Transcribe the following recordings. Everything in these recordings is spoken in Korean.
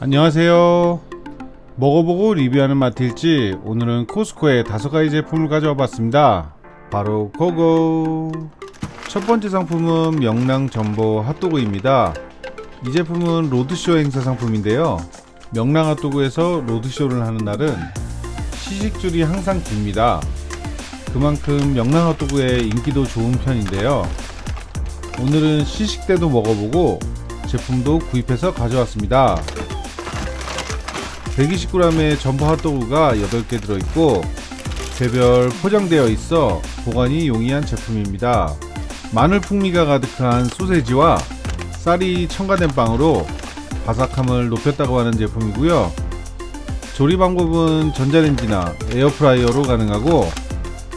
안녕하세요. 먹어보고 리뷰하는 마틸지 오늘은 코스코의 다섯 가지 제품을 가져와 봤습니다. 바로 고고. 첫 번째 상품은 명랑 전보 핫도그입니다. 이 제품은 로드쇼 행사 상품인데요. 명랑 핫도그에서 로드쇼를 하는 날은 시식줄이 항상 깁니다. 그만큼 명랑 핫도그의 인기도 좋은 편인데요. 오늘은 시식 때도 먹어보고 제품도 구입해서 가져왔습니다. 120g의 전부 핫도그가 8개 들어있고 개별 포장되어 있어 보관이 용이한 제품입니다. 마늘 풍미가 가득한 소세지와 쌀이 첨가된 빵으로 바삭함을 높였다고 하는 제품이고요. 조리 방법은 전자레인지나 에어프라이어로 가능하고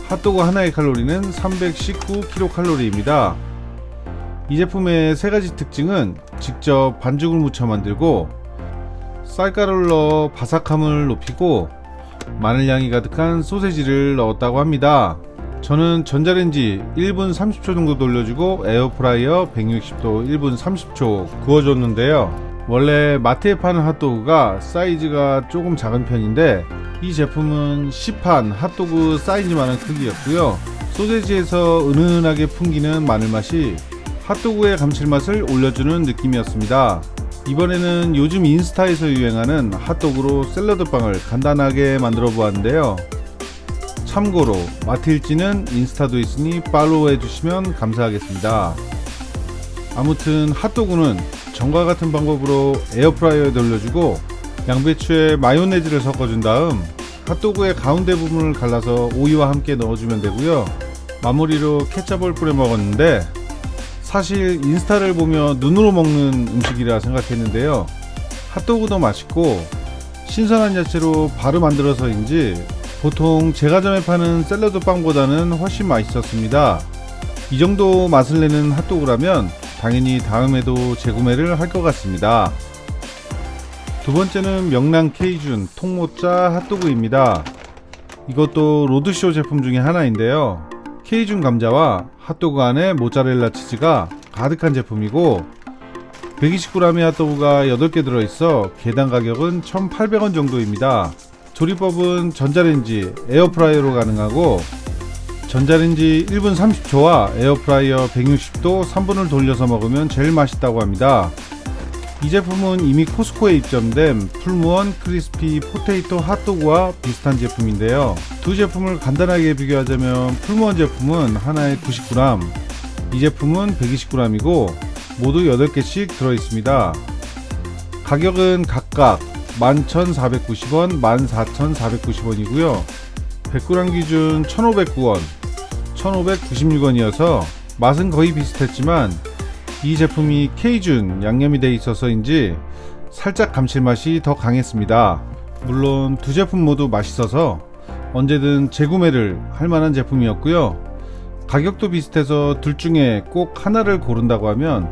핫도그 하나의 칼로리는 319kcal입니다. 이 제품의 세 가지 특징은 직접 반죽을 묻혀 만들고 쌀가루를 넣어 바삭함을 높이고 마늘 향이 가득한 소세지를 넣었다고 합니다. 저는 전자레인지 1분 30초 정도 돌려주고 에어프라이어 160도 1분 30초 구워줬는데요. 원래 마트에 파는 핫도그가 사이즈가 조금 작은 편인데 이 제품은 시판 핫도그 사이즈만한 크기였고요. 소세지에서 은은하게 풍기는 마늘 맛이 핫도그의 감칠맛을 올려주는 느낌이었습니다. 이번에는 요즘 인스타에서 유행하는 핫도그로 샐러드 빵을 간단하게 만들어 보았는데요. 참고로 마틸지는 인스타도 있으니 팔로우 해 주시면 감사하겠습니다. 아무튼 핫도그는 전과 같은 방법으로 에어프라이어에 돌려주고 양배추에 마요네즈를 섞어준 다음 핫도그의 가운데 부분을 갈라서 오이와 함께 넣어주면 되고요. 마무리로 케첩을 뿌려 먹었는데 사실 인스타를 보며 눈으로 먹는 음식이라 생각했는데요. 핫도그도 맛있고 신선한 야채로 바로 만들어서인지 보통 제과점에 파는 샐러드 빵보다는 훨씬 맛있었습니다. 이 정도 맛을 내는 핫도그라면 당연히 다음에도 재구매를 할 것 같습니다. 두 번째는 명랑 케이준 통모짜 핫도그입니다. 이것도 로드쇼 제품 중에 하나인데요. 케이준 감자와 핫도그 안에 모짜렐라 치즈가 가득한 제품이고 120g의 핫도그가 8개 들어있어 개당 가격은 1,800원 정도입니다. 조리법은 전자레인지, 에어프라이어로 가능하고 전자레인지 1분 30초와 에어프라이어 160도 3분을 돌려서 먹으면 제일 맛있다고 합니다. 이 제품은 이미 코스코에 입점된 풀무원 크리스피 포테이토 핫도그와 비슷한 제품인데요. 두 제품을 간단하게 비교하자면 풀무원 제품은 하나에 90g, 이 제품은 120g이고 모두 8개씩 들어있습니다. 가격은 각각 11,490원, 14,490원이고요. 100g 기준 1,509원, 1,596원이어서 맛은 거의 비슷했지만 이 제품이 K준 양념이 돼 있어서인지 살짝 감칠맛이 더 강했습니다. 물론 두 제품 모두 맛있어서 언제든 재구매를 할 만한 제품이었고요. 가격도 비슷해서 둘 중에 꼭 하나를 고른다고 하면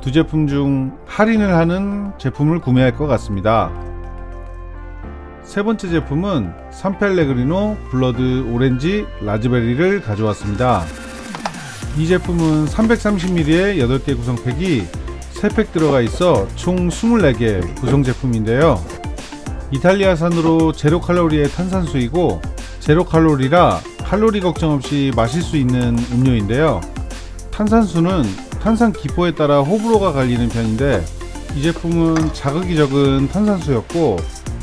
두 제품 중 할인을 하는 제품을 구매할 것 같습니다. 세 번째 제품은 산펠레그리노 블러드 오렌지 라즈베리를 가져왔습니다. 이 제품은 330ml의 8개 구성팩이 3팩 들어가 있어 총 24개 구성 제품인데요. 이탈리아산으로 제로 칼로리의 탄산수이고 제로 칼로리라 칼로리 걱정 없이 마실 수 있는 음료인데요. 탄산수는 탄산 기포에 따라 호불호가 갈리는 편인데 이 제품은 자극이 적은 탄산수였고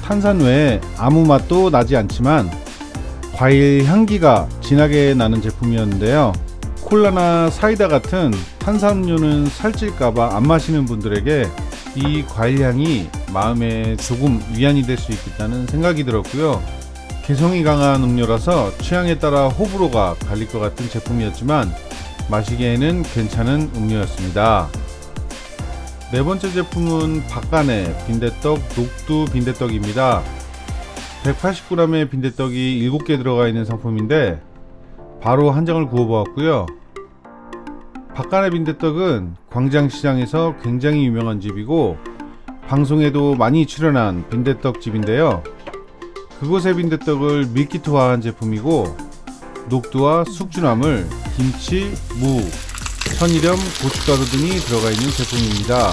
탄산 외에 아무 맛도 나지 않지만 과일 향기가 진하게 나는 제품이었는데요. 콜라나 사이다 같은 탄산음료는 살찔까봐 안 마시는 분들에게 이 과일 향이 마음에 조금 위안이 될 수 있겠다는 생각이 들었고요. 개성이 강한 음료라서 취향에 따라 호불호가 갈릴 것 같은 제품이었지만 마시기에는 괜찮은 음료였습니다. 네 번째 제품은 박간의 빈대떡 녹두 빈대떡입니다. 180g의 빈대떡이 7개 들어가 있는 상품인데 바로 한 장을 구워 보았고요. 박간의 빈대떡은 광장시장에서 굉장히 유명한 집이고 방송에도 많이 출연한 빈대떡 집인데요. 그곳의 빈대떡을 밀키트화한 제품이고 녹두와 숙주나물, 김치, 무, 천일염, 고춧가루 등이 들어가 있는 제품입니다.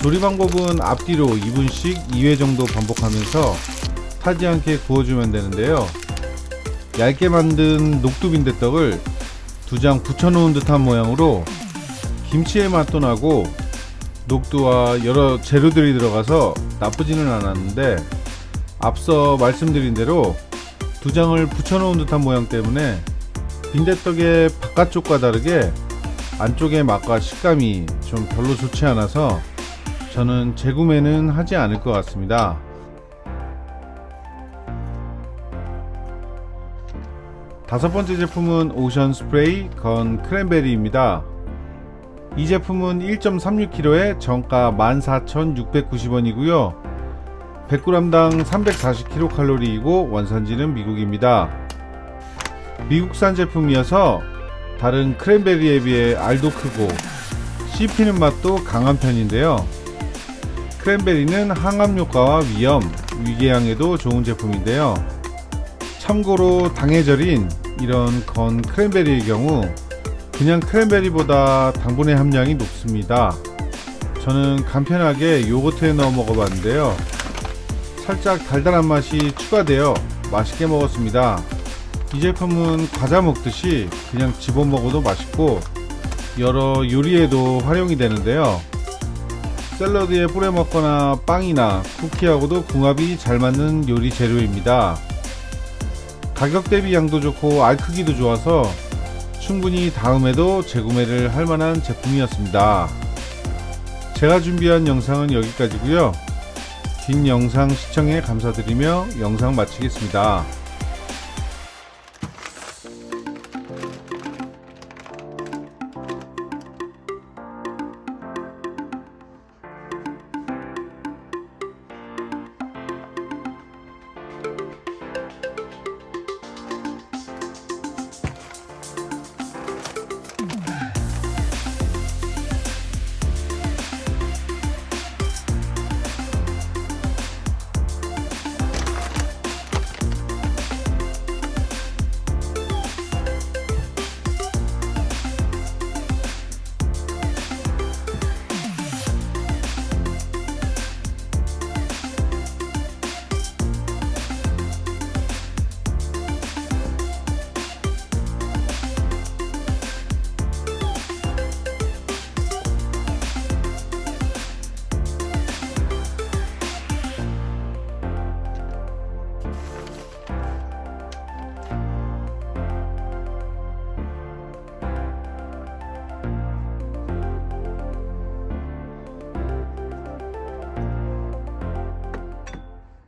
조리 방법은 앞뒤로 2분씩 2회 정도 반복하면서 타지 않게 구워주면 되는데요. 얇게 만든 녹두빈대 떡을 두 장 붙여놓은 듯한 모양으로 김치의 맛도 나고 녹두와 여러 재료들이 들어가서 나쁘지는 않았는데 앞서 말씀드린 대로 두 장을 붙여놓은 듯한 모양 때문에 빈대떡의 바깥쪽과 다르게 안쪽의 맛과 식감이 좀 별로 좋지 않아서 저는 재구매는 하지 않을 것 같습니다. 다섯 번째 제품은 오션 스프레이 건 크랜베리입니다. 이 제품은 1.36kg에 정가 14,690원이고요. 100g당 340kcal이고 원산지는 미국입니다. 미국산 제품이어서 다른 크랜베리에 비해 알도 크고 씹히는 맛도 강한 편인데요. 크랜베리는 항암 효과와 위염, 위궤양에도 좋은 제품인데요. 참고로 당에 절인 이런 건 크랜베리의 경우 그냥 크랜베리보다 당분의 함량이 높습니다. 저는 간편하게 요거트에 넣어 먹어봤는데요. 살짝 달달한 맛이 추가되어 맛있게 먹었습니다. 이 제품은 과자 먹듯이 그냥 집어 먹어도 맛있고 여러 요리에도 활용이 되는데요. 샐러드에 뿌려 먹거나 빵이나 쿠키하고도 궁합이 잘 맞는 요리 재료입니다. 가격 대비 양도 좋고 알 크기도 좋아서 충분히 다음에도 재구매를 할 만한 제품이었습니다. 제가 준비한 영상은 여기까지고요. 긴 영상 시청에 감사드리며 영상 마치겠습니다.